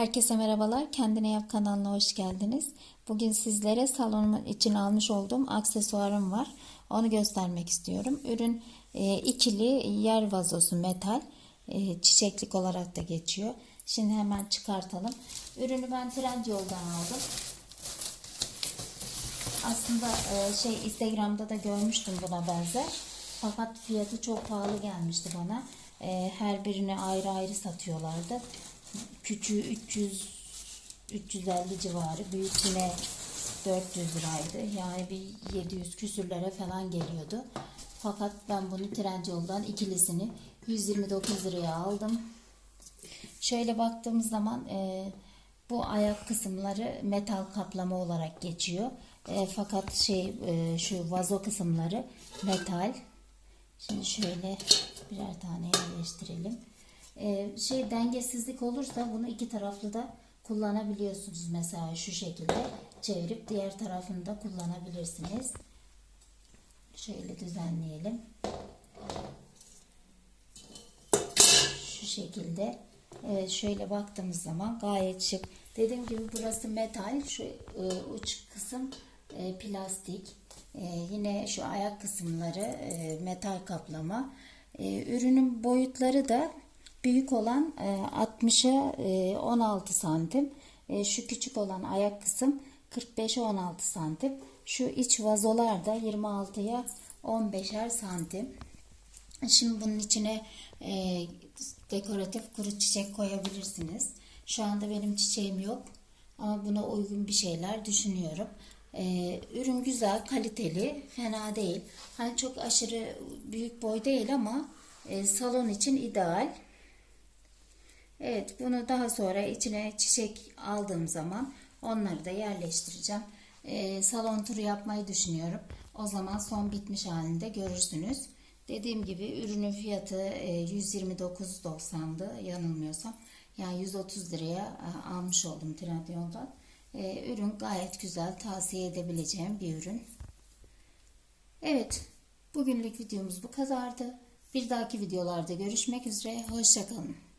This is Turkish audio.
Herkese merhabalar. Kendine Yap kanalına hoş geldiniz. Bugün sizlere salonum için almış olduğum aksesuarım var. Onu göstermek istiyorum. Ürün e, ikili yer vazosu metal. E, çiçeklik olarak da geçiyor. Şimdi hemen çıkartalım. Ürünü ben Trendyol'dan aldım. Aslında e, şey Instagram'da da görmüştüm buna benzer. Fakat fiyatı çok pahalı gelmişti bana. E, her birini ayrı ayrı satıyorlardı. Küçüğü 300 350 civarı, büyük yine 400 liraydı. Yani bir 700 küsürlere falan geliyordu. Fakat ben bunu Trendyol'dan ikilisini 129 liraya aldım. Şöyle baktığımız zaman e, bu ayak kısımları metal kaplama olarak geçiyor. E, fakat şey e, şu vazo kısımları metal. Şimdi şöyle birer tane yerleştirelim. E, şey dengesizlik olursa bunu iki taraflı da kullanabiliyorsunuz. Mesela şu şekilde çevirip diğer tarafını da kullanabilirsiniz. Şöyle düzenleyelim. Şu şekilde. Evet şöyle baktığımız zaman gayet şık. Dediğim gibi burası metal. Şu e, uç kısım e, plastik. E, yine şu ayak kısımları metal kaplama. Ürünün boyutları da büyük olan e, 60'a e, 16 santim. E, şu küçük olan ayak kısım 45'e 16 santim. Şu iç vazolar da 26'ya 15'er santim. Şimdi bunun içine e, dekoratif kuru çiçek koyabilirsiniz. Şu anda benim çiçeğim yok ama buna uygun bir şeyler düşünüyorum. E, ürün güzel, kaliteli, fena değil. Hani çok aşırı büyük boy değil ama e, salon için ideal. Evet, bunu daha sonra içine çiçek aldığım zaman onları da yerleştireceğim. E, salon turu yapmayı düşünüyorum. O zaman son bitmiş halinde görürsünüz. Dediğim gibi ürünün fiyatı e, 129.90'dı yanılmıyorsam. Yani 130 liraya e, almış oldum Trendyol'dan. E, ürün gayet güzel tavsiye edebileceğim bir ürün. Evet bugünlük videomuz bu kadardı. Bir dahaki videolarda görüşmek üzere. Hoşçakalın.